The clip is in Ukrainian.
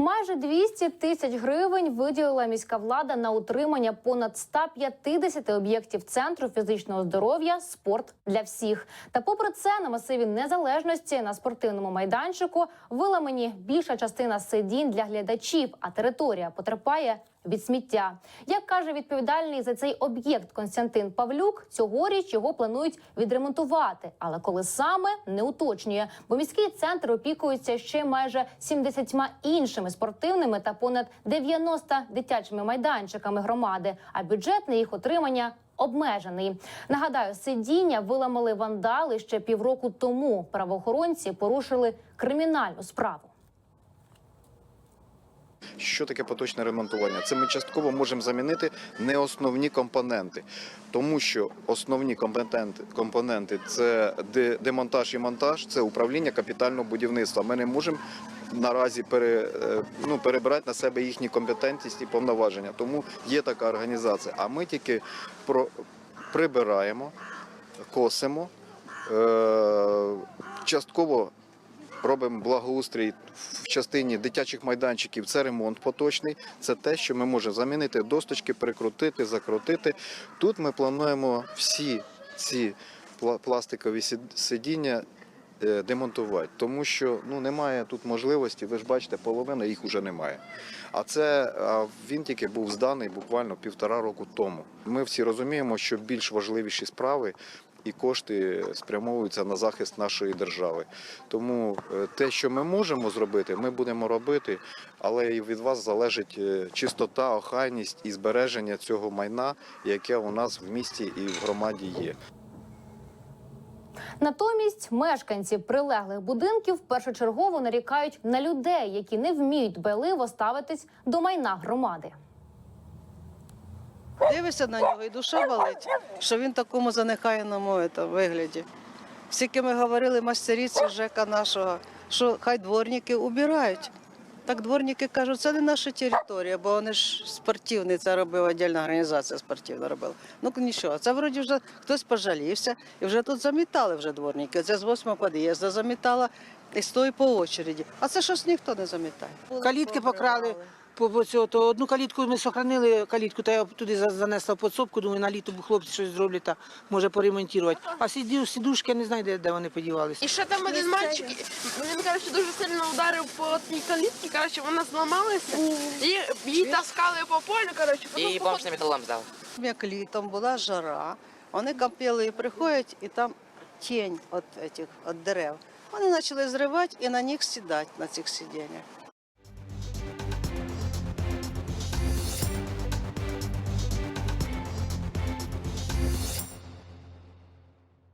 Майже 200 тисяч гривень виділила міська влада на утримання понад 150 об'єктів центру фізичного здоров'я Спорт для всіх. Та попри це, на масиві незалежності на спортивному майданчику виламані більша частина сидінь для глядачів, а територія потерпає від сміття. Як каже відповідальний за цей об'єкт Константин Павлюк, цьогоріч його планують відремонтувати. Але коли саме не уточнює, бо міський центр опікується ще майже 70 іншими спортивними та понад 90 дитячими майданчиками громади. А бюджет на їх отримання. Обмежений нагадаю, сидіння виламали вандали ще півроку тому. Правоохоронці порушили кримінальну справу. Що таке поточне ремонтування? Це ми частково можемо замінити не основні компоненти, тому що основні компоненти, компоненти це демонтаж і монтаж, це управління капітального будівництва. Ми не можемо наразі пере, е, ну, перебирати на себе їхні компетентність і повноваження. Тому є така організація. А ми тільки про, прибираємо, косимо. Е, частково робимо благоустрій в частині дитячих майданчиків. Це ремонт поточний. Це те, що ми можемо замінити досточки, прикрутити, закрутити. Тут ми плануємо всі ці пластикові сидіння. е, Демонтувати, тому що ну немає тут можливості. Ви ж бачите, половина їх вже немає. А це а він тільки був зданий буквально півтора року тому. Ми всі розуміємо, що більш важливіші справи і кошти спрямовуються на захист нашої держави. Тому е, те, що ми можемо зробити, ми будемо робити, але і від вас залежить е, чистота, охайність і збереження цього майна, яке у нас в місті і в громаді є. Натомість мешканці прилеглих будинків першочергово нарікають на людей, які не вміють дбайливо ставитись до майна громади. Дивишся на нього і душа болить, що він в такому занехайному вигляді. Скільки ми говорили майстеріці ЖЕКа нашого, що хай дворники убирають. Так дворники кажуть, це не наша територія, бо вони ж спортивні, це робила віддільна організація спортивна робила. Ну нічого, це вроді вже хтось пожалівся і вже тут замітали вже дворники. Це з восьмого під'їзду замітала і стоїть по очереді. А це щось ніхто не замітає. Калітки покрали. То одну калітку ми сохранили калітку, та я туди занесла в підсобку, думаю, на літо хлопці щось зроблять та може поремонтувати. А сіду, сідушки я не знаю, де, де вони подівалися. І ще там один мальчик, він коротше, дуже сильно ударив по тій калітці, коротше, вона зламалася, і її таскали по полю, коротше, І бомж на металлом здав. Як літом була жара, вони капели і приходять, і там тінь від, этих, від дерев. Вони почали зривати і на них сідати, на цих сидіннях.